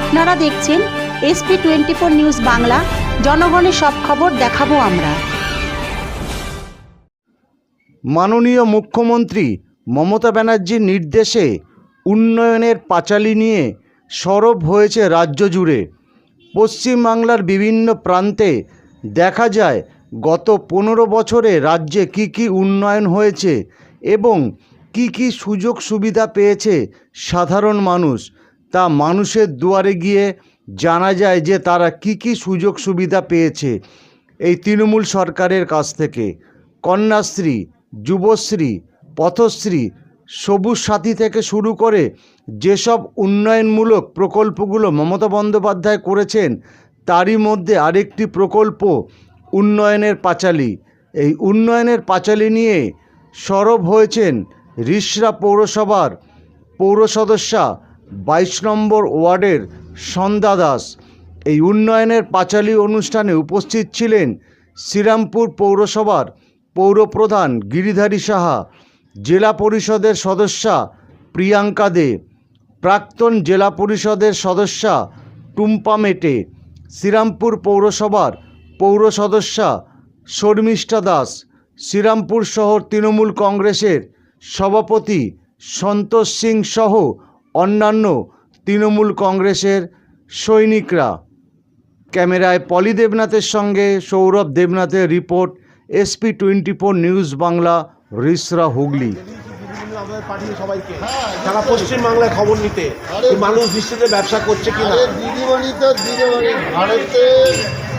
আপনারা দেখছেন SP twenty four news Bangla. জনগণের সব খবর দেখাবো আমরা। মাননীয় মুখ্যমন্ত্রী মমতা ব্যানার্জির নির্দেশে উন্নয়নের পাঁচালী নিয়ে সরব হয়েছে রাজ্য জুড়ে। পশ্চিমবাংলার বিভিন্ন প্রান্তে দেখা যায় গত পনেরো বছরে রাজ্যে কি কি উন্নয়ন হয়েছে এবং কি কি সুযোগ সুবিধা পেয়েছে সাধারণ মানুষ। তা মানুষের দুয়ারে গিয়ে জানা যায় যে তারা কি কি সুযোগ সুবিধা পেয়েছে এই তৃণমূল সরকারের কাছ থেকে। কন্যাশ্রী, যুবশ্রী, পথশ্রী, সবুজ সাথী থেকে শুরু করে যেসব উন্নয়নমূলক প্রকল্পগুলো মমতা বন্দ্যোপাধ্যায় করেছেন, তারই মধ্যে আরেকটি প্রকল্প উন্নয়নের পাঁচালী। এই উন্নয়নের পাঁচালী নিয়ে সরব হয়েছেন রিসরা পৌরসভার পৌর সদস্যা বাইশ নম্বর ওয়ার্ডের সন্ধ্যা দাস। এই উন্নয়নের পাঁচালী অনুষ্ঠানে উপস্থিত ছিলেন শ্রীরামপুর পৌরসভার পৌরপ্রধান গিরিধারী সাহা, জেলা পরিষদের সদস্যা প্রিয়াঙ্কা দে, প্রাক্তন জেলা পরিষদের সদস্যা টুম্পা মেটে, শ্রীরামপুর পৌরসভার পৌর সদস্যা শর্মিষ্ঠা দাস, শ্রীরামপুর শহর তৃণমূল কংগ্রেসের সভাপতি সন্তোষ সিং সহ অন্যান্য তৃণমূল কংগ্রেসের সৈনিকরা। ক্যামেরায় পলি দেবনাথের সঙ্গে Sourav দেবনাথের report SP twenty four news Bangla Rishra Hooghly. আমাদের পাঠিয়ে সবাইকে সারা পশ্চিমবাংলায় খবর নিতে মানুষ দৃষ্টিতে ব্যবসা করছে কিনা? দিদিমণি তো দিদিমণি ভারতে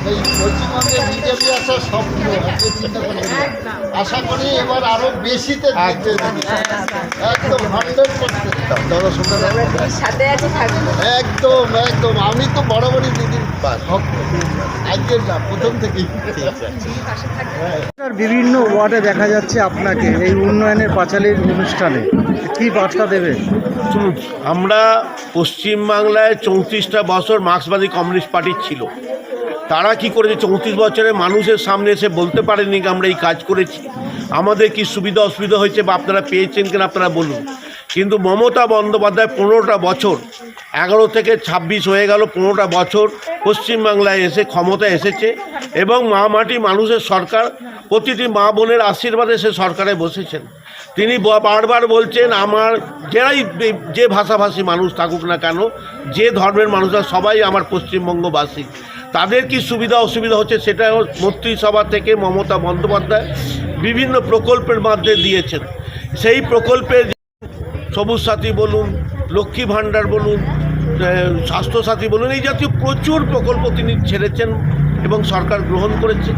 এই পশ্চিমবঙ্গে বিজেপি আসার স্বপ্ন চিন্তা আশা করি এবার আরও বেশিতে একদম। হান্ড্রেড একদম একদম। আমি তো বরাবরই দিদির ভক্ত আজকে না প্রথম থেকেই। বিভিন্ন ওয়ার্ডে দেখা যাচ্ছে আপনাকে এই উন্নয়নের পাঁচালীর অনুষ্ঠানে। কি বার্তা দেবে? শুনুন আমরা পশ্চিমবাংলায় চৌত্রিশটা বছর মার্ক্সবাদী কমিউনিস্ট পার্টি ছিল। তারা কি করেছে? চৌত্রিশ বছরে মানুষের সামনে এসে বলতে পারেনি আমরা এই কাজ করেছি। আমাদের কি সুবিধা, অসুবিধা হয়েছে বা আপনারা পেয়েছেন কিনা আপনারা বলুন। কিন্তু মমতা বন্দ্যোপাধ্যায় পনেরোটা বছর, এগারো থেকে ছাব্বিশ হয়ে গেল পনেরোটা বছর পশ্চিমবাংলায় এসে ক্ষমতা এসেছে এবং মা মাটি মানুষের সরকার, প্রতিটি মা বোনের আশীর্বাদে সে সরকারে বসেছেন। তিনি বারবার বলছেন, আমার যারাই যে ভাষাভাষী মানুষ থাকুক না কেন, যে ধর্মের মানুষরা সবাই আমার পশ্চিমবঙ্গবাসী। তাদের কি সুবিধা অসুবিধা হচ্ছে সেটা মন্ত্রিসভা থেকে মমতা বন্দ্যোপাধ্যায় বিভিন্ন প্রকল্পের মাধ্যমে দিয়েছেন। সেই প্রকল্পের সবুজ সাথী বলুন, লক্ষ্মী ভাণ্ডার বলুন স্বাস্থ্যসাথী বলুন, এই জাতীয় প্রচুর প্রকল্প তিনি ছেড়েছেন এবং সরকার গ্রহণ করেছে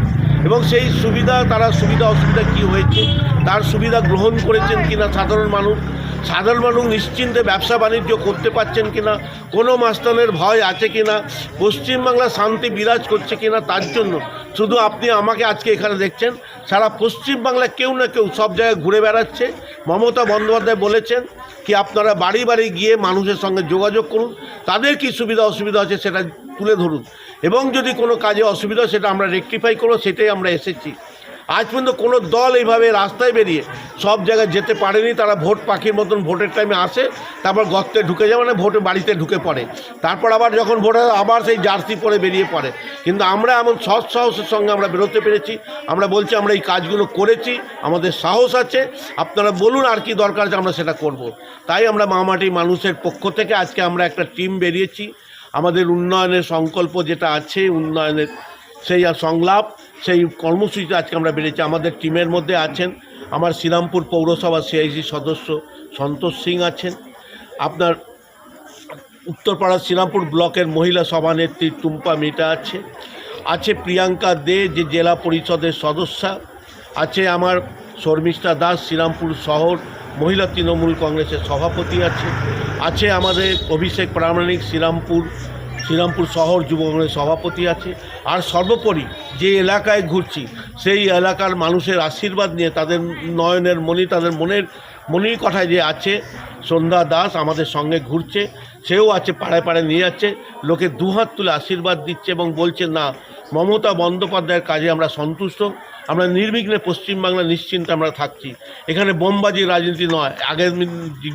এবং সেই সুবিধা, তারা সুবিধা অসুবিধা কি হয়েছে, তার সুবিধা গ্রহণ করেছেন কিনা সাধারণ মানুষ সাধারণ মানুষ নিশ্চিন্তে ব্যবসা বাণিজ্য করতে পারছেন কিনা, কোনো মাস্তানের ভয় আছে কিনা, পশ্চিমবাংলা শান্তি বিরাজ করছে কিনা তার জন্য। শুধু আপনি আমাকে আজকে এখানে দেখছেন, সারা পশ্চিমবাংলা কেউ না কেউ সব জায়গায় ঘুরে বেড়াচ্ছে। মমতা বন্দ্যোপাধ্যায় বলেছেন কি, আপনারা বাড়ি বাড়ি গিয়ে মানুষের সঙ্গে যোগাযোগ করুন, তাদের কি সুবিধা অসুবিধা আছে সেটা তুলে ধরুন। এবং যদি কোনো কাজে অসুবিধা সেটা আমরা রেকটিফাই করব, সেটাই আমরা এসেছি। আজ পর্যন্ত কোনো দল এইভাবে রাস্তায় বেরিয়ে সব জায়গায় যেতে পারেনি। তারা ভোট পাখির মতন ভোটের টাইমে আসে, তারপর গর্তে ঢুকে যায় মানে ভোটে বাড়িতে ঢুকে পড়ে। তারপর আবার যখন ভোট হয়, আবার সেই জার্সি পরে বেরিয়ে পড়ে। কিন্তু আমরা এমন সৎ সাহসের সঙ্গে আমরা বেরোতে পেরেছি। আমরা বলছি, আমরা এই কাজগুলো করেছি, আমাদের সাহস আছে। আপনারা বলুন আর কি দরকার আছে, আমরা সেটা করব। তাই আমরা মামাটি মানুষের পক্ষ থেকে আজকে আমরা একটা টিম বেরিয়েছি। আমাদের উন্নয়নের সংকল্প যেটা আছে, উন্নয়নের সেই সংলাপ। সেই কর্মসূচিতে আজকে আমরা বেরিয়েছি। আমাদের টিমের মধ্যে আছেন, আমার শ্রীরামপুর পৌরসভা সিআইসি সদস্য সন্তোষ সিং আছেন, আপনার উত্তরপাড়া শ্রীরামপুর ব্লকের মহিলা সভানেত্রী টুম্পা মিটা আছে আছে প্রিয়াঙ্কা দে, যে জেলা পরিষদের সদস্যা, আছে আমার শর্মিষ্ঠা দাস, শ্রীরামপুর শহর মহিলা তৃণমূল কংগ্রেসের সভাপতি আছে আছে আমাদের অভিষেক প্রামাণিক, শ্রীরামপুর শ্রীরামপুর শহর যুব কংগ্রেসের সভাপতি আছে। আর সর্বোপরি যে এলাকায় ঘুরছি, সেই এলাকার মানুষের আশীর্বাদ নিয়ে তাদের নয়নের মণি তাদের মনের মনির কথায় যে আছে, সন্ধ্যা দাস আমাদের সঙ্গে ঘুরছে, সেও আছে, পাড়ায় পাড়ায় নিয়ে যাচ্ছে, লোকে দুহাত তুলে আশীর্বাদ দিচ্ছে এবং বলছে, না, মমতা বন্দ্যোপাধ্যায়ের কাজে আমরা সন্তুষ্ট। আমরা নির্বিঘ্নে পশ্চিমবাংলা নিশ্চিন্তে আমরা থাকছি। এখানে বোমবাজি রাজনীতি নয়। আগের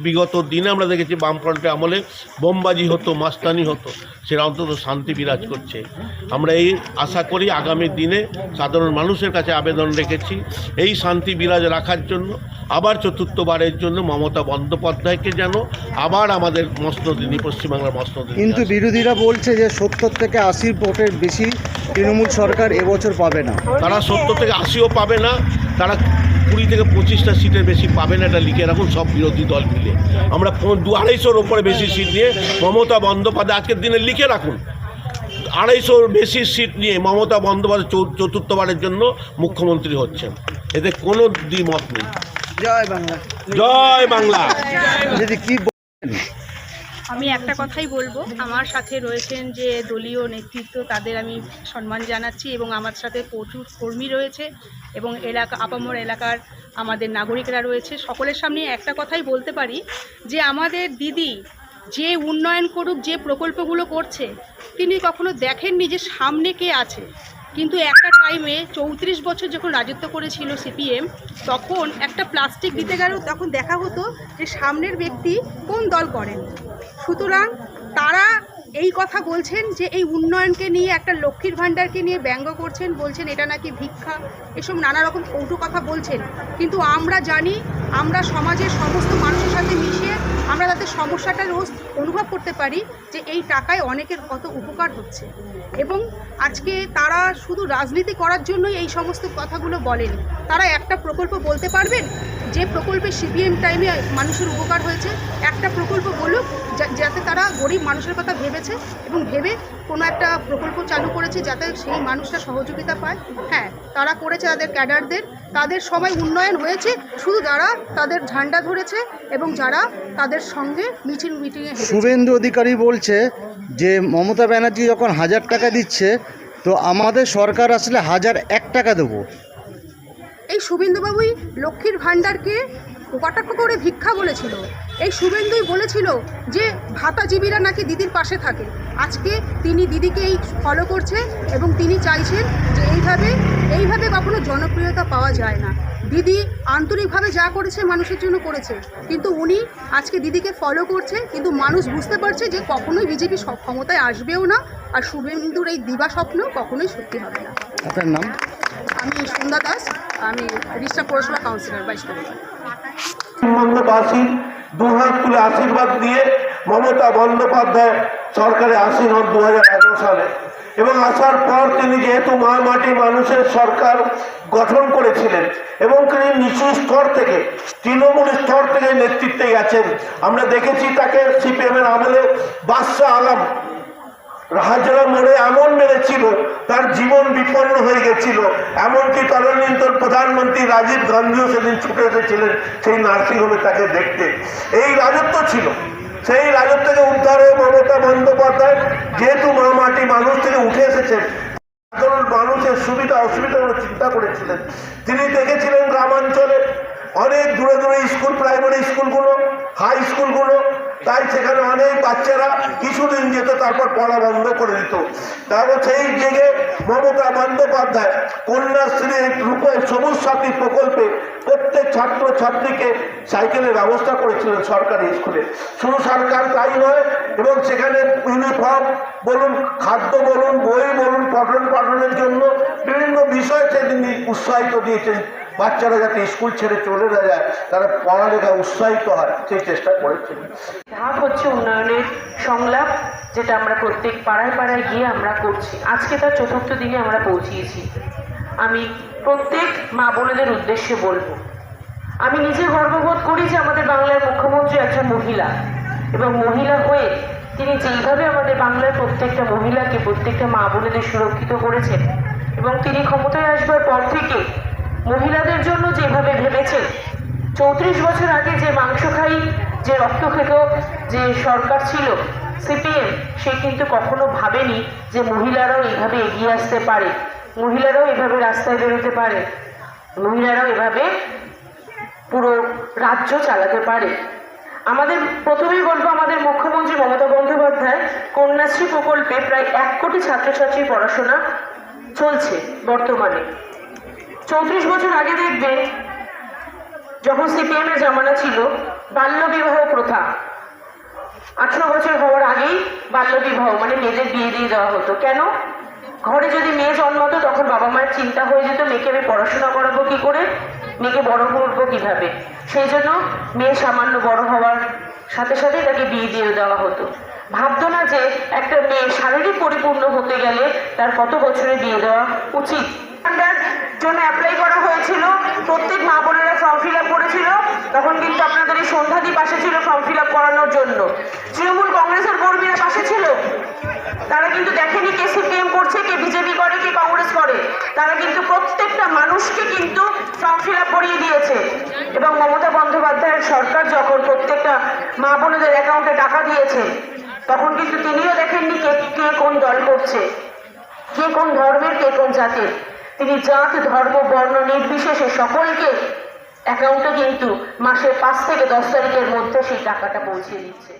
বিগত দিনে আমরা দেখেছি বামফ্রন্টে আমলে বোমবাজি হতো মাস্তানি হতো। সেটা অন্তত শান্তি বিরাজ করছে। আমরা এই আশা করি আগামী দিনে সাধারণ মানুষের কাছে আবেদন রেখেছি এই শান্তি বিরাজ রাখার জন্য। আবার চতুর্থবারের জন্য মমতা বন্দ্যোপাধ্যায়কে যেন আবার আমাদের মসনদিনী পশ্চিমবাংলার মসনদিনী কিন্তু বিরোধীরা বলছে যে সত্তর থেকে আশি ভোটের বেশি তৃণমূল সরকার এবছর পাবে না। তারা সত্তর থেকে আশিও পাবে না তারা কুড়ি থেকে পঁচিশটা সিটের বেশি পাবে না এটা লিখে রাখুন সব বিরোধী দল মিলে। আমরা দু আড়াইশোর ওপরে বেশি সিট নিয়ে মমতা বন্দ্যোপাধ্যায় আজকের দিনে লিখে রাখুন। আড়াইশোর বেশি সিট নিয়ে মমতা বন্দ্যোপাধ্যায় চতুর্থবারের জন্য মুখ্যমন্ত্রী হচ্ছেন। এতে কোনো দ্বিমত নেই। জয় বাংলা। জয় বাংলা। যদি কি আমি একটা কথাই বলব। আমার সাথে রয়েছেন যে দলীয় নেতৃত্ব, তাদের আমি সম্মান জানাচ্ছি এবং আমার সাথে প্রচুর কর্মী রয়েছে এবং এলাকা, আপামর এলাকার আমাদের নাগরিকরা রয়েছে। সকলের সামনে একটা কথাই বলতে পারি যে আমাদের দিদি যে উন্নয়ন করুক, যে প্রকল্পগুলো করছে, তিনি কখনো দেখেননি যে সামনে কে আছে। কিন্তু একটা টাইমে চৌত্রিশ বছর যখন রাজত্ব করেছিল সিপিএম তখন একটা প্লাস্টিক দিতে গেল তখন দেখা হতো যে সামনের ব্যক্তি কোন দল করেন। সুতরাং তারা এই কথা বলছেন যে এই উন্নয়নকে নিয়ে, একটা লক্ষ্মীর ভাণ্ডারকে নিয়ে ব্যঙ্গ করছেন, বলছেন এটা নাকি ভিক্ষা, এসব নানা রকম কৌটু কথা বলছেন। কিন্তু আমরা জানি, আমরা সমাজের সমস্ত মানুষের সাথে মিশিয়ে আমরা তাদের সমস্যাটা রোজ অনুভব করতে পারি যে এই টাকায় অনেকের কত উপকার হচ্ছে। এবং আজকে তারা শুধু রাজনীতি করার জন্যই এই সমস্ত কথাগুলো বলেন। তারা একটা প্রকল্প বলতে পারবেন? যে প্রকল্পে সিপিএম টাইমে মানুষের উপকার হয়েছে, একটা প্রকল্প বলুক যাতে তারা গরিব মানুষের কথা ভেবেছে এবং ভেবে কোনো একটা প্রকল্প চালু করেছে যাতে সেই মানুষরা সহযোগিতা পায়। হ্যাঁ তারা করেছে তাদের ক্যাডারদের, তাদের সবাই উন্নয়ন হয়েছে, শুধু যারা তাদের ঝান্ডা ধরেছে এবং যারা তাদের সঙ্গে মিছিল মিটিংয়ে শুভেন্দু অধিকারী বলছে যে মমতা ব্যানার্জি যখন হাজার টাকা দিচ্ছে, তো আমাদের সরকার আসলে হাজার এক টাকা দেবো। এই শুভেন্দুবাবুই লক্ষ্মীর ভাণ্ডারকে কটাক্ষ করে ভিক্ষা বলেছিল। এই শুভেন্দুই বলেছিল যে, ভাতাজীবীরা নাকি দিদির পাশে থাকে। আজকে তিনি দিদিকে এই ফলো করছে এবং তিনি চাইছেন যে এইভাবে এইভাবে কখনো জনপ্রিয়তা পাওয়া যায় না। দিদি আন্তরিকভাবে যা করেছে মানুষের জন্য করেছে, কিন্তু উনি আজকে দিদিকে ফলো করছে, কিন্তু মানুষ বুঝতে পারছে যে কখনোই বিজেপি ক্ষমতায় আসবেও না, আর শুভেন্দুর এই দিবা স্বপ্ন কখনোই সত্যি হবে না। আমি সন্ধ্যা দাস, আমি রিষ্টা পৌরসভা কাউন্সিলর, বাইশ তুলে আশীর্বাদ দিয়ে মমতা বন্দ্যোপাধ্যায় সরকারে আসীন হন দু সালে। এবং আসার পর তিনি যেহেতু মা মাটি মানুষের সরকার গঠন করেছিলেন এবং তিনি নিচু স্তর থেকে, তৃণমূল স্তর থেকে নেতৃত্বে গেছেন, আমরা দেখেছি তাকে সিপিএমের আমলে বাদশাহ আলম হাজরা মোড়ে এমন মেরেছিল, তার জীবন বিপন্ন হয়ে গেছিল। এমনকি তদানীন্তন প্রধানমন্ত্রী রাজীব গান্ধীও সেদিন ছুটে এসেছিলেন, সেই নার্সিংহোমে তাকে দেখতে। এই রাজত্ব ছিল। সেই রাজত্বকে উদ্ধার হয়ে মমতা বন্দ্যোপাধ্যায়, যেহেতু মা মাটি মানুষ থেকে উঠে এসেছেন সাধারণ মানুষের সুবিধা অসুবিধাগুলো চিন্তা করেছিলেন। তিনি দেখেছিলেন গ্রামাঞ্চলে অনেক দূরে দূরে স্কুল, প্রাইমারি স্কুলগুলো, হাই স্কুলগুলো তাই সেখানে অনেক বাচ্চারা কিছুদিন যেত তারপর পড়া বন্ধ করে দিত। তারপর সেই দিকে মমতা বন্দ্যোপাধ্যায় কন্যাশ্রী রূপে সবুজ সাথী প্রকল্পে প্রত্যেক ছাত্র ছাত্রীকে সাইকেলের ব্যবস্থা করেছিলেন সরকারি স্কুলে। শুধু সরকার তাই নয়, এবং সেখানে ইউনিফর্ম বলুন, খাদ্য বলুন, বই বলুন পঠন পাঠনের জন্য বিভিন্ন বিষয় তিনি উৎসাহিত দিয়েছেন। বাচ্চারা যাতে স্কুল ছেড়ে চলে না যায়, তারা পড়ালেখা উৎসাহিত হয়, সেই চেষ্টা করেছিলেন ধাপ হচ্ছে উন্নয়নের সংলাপ, যেটা আমরা প্রত্যেক পাড়ায় পাড়ায় গিয়ে আমরা করছি। আজকে তার চতুর্থ দিনে আমরা পৌঁছিয়েছি। আমি প্রত্যেক মা বোনেদের উদ্দেশ্যে বলব, আমি নিজে গর্ববোধ করি যে আমাদের বাংলার মুখ্যমন্ত্রী একজন মহিলা এবং মহিলা হয়ে তিনি যেইভাবে আমাদের বাংলার প্রত্যেকটা মহিলাকে, প্রত্যেকটা মা বোনেদের সুরক্ষিত করেছেন এবং তিনি ক্ষমতায় আসবার পর থেকে মহিলাদের জন্য যেভাবে ভেবেছেন চৌত্রিশ বছর আগে যে মাংস খাই, যে রক্ত খেত, যে সরকার ছিল, সিপিএম, সে কিন্তু কখনো ভাবেনি যে মহিলারাও এভাবে এগিয়ে আসতে পারে। মহিলারাও এভাবে রাস্তায় বেরোতে পারে। মহিলারাও এভাবে পুরো রাজ্য চালাতে পারে। আমাদের প্রথমেই বলব, আমাদের মুখ্যমন্ত্রী মমতা বন্দ্যোপাধ্যায় কন্যাশ্রী প্রকল্পে প্রায় এক কোটি ছাত্রছাত্রীর পড়াশোনা চলছে বর্তমানে। চৌত্রিশ বছর আগে দেখবে, যখন সিপিএম এর জামানা ছিল বাল্য বিবাহ প্রথা আঠারো বছর হওয়ার আগেই বাল্য বিবাহ মানে মেয়েদের বিয়ে দিয়ে দেওয়া হতো। কেন? ঘরে যদি মেয়ে জন্মাতো, তখন বাবা মায়ের চিন্তা হয়ে যেত, মেয়েকে আমি পড়াশোনা করাবো কি করে? মেয়েকে বড় করব কীভাবে? সেই জন্য মেয়ে সামান্য বড় হওয়ার সাথে সাথে তাকে বিয়ে দিয়ে দেওয়া হতো। ভাবতো না যে একটা মেয়ে শারীরিক পরিপূর্ণ হতে গেলে তার কত বছরে বিয়ে দেওয়া উচিত? জন্য অ্যাপ্লাই করা হয়েছিল। প্রত্যেক মা বোনেরা ফর্ম ফিল আপ করেছিল। তখন কিন্তু আপনাদের এই সন্ধ্যাদি পাশে ছিল ফর্ম ফিল আপ করানোর জন্য। তৃণমূল কংগ্রেসের কর্মীরা পাশে ছিল? তারা কিন্তু দেখেনি কে সিপিএম করছে, কে বিজেপি করে, কে কংগ্রেস করে। তারা কিন্তু প্রত্যেকটা মানুষকে কিন্তু ফর্ম ফিল আপ করিয়ে দিয়েছে। এবং মমতা বন্দ্যোপাধ্যায়ের সরকার যখন প্রত্যেকটা মা বোনেদের অ্যাকাউন্টে টাকা দিয়েছে, তখন কিন্তু তিনিও দেখেননি কে কে কোন দল করছে, কে কোন ধর্মের, কে কোন জাতের। তিনি জাত, ধর্ম, বর্ণ, নির্বিশেষে সকলকে অ্যাকাউন্টে কিন্তু মাসের পাঁচ থেকে দশ তারিখের মধ্যে সেই টাকাটা পৌঁছে দিচ্ছে।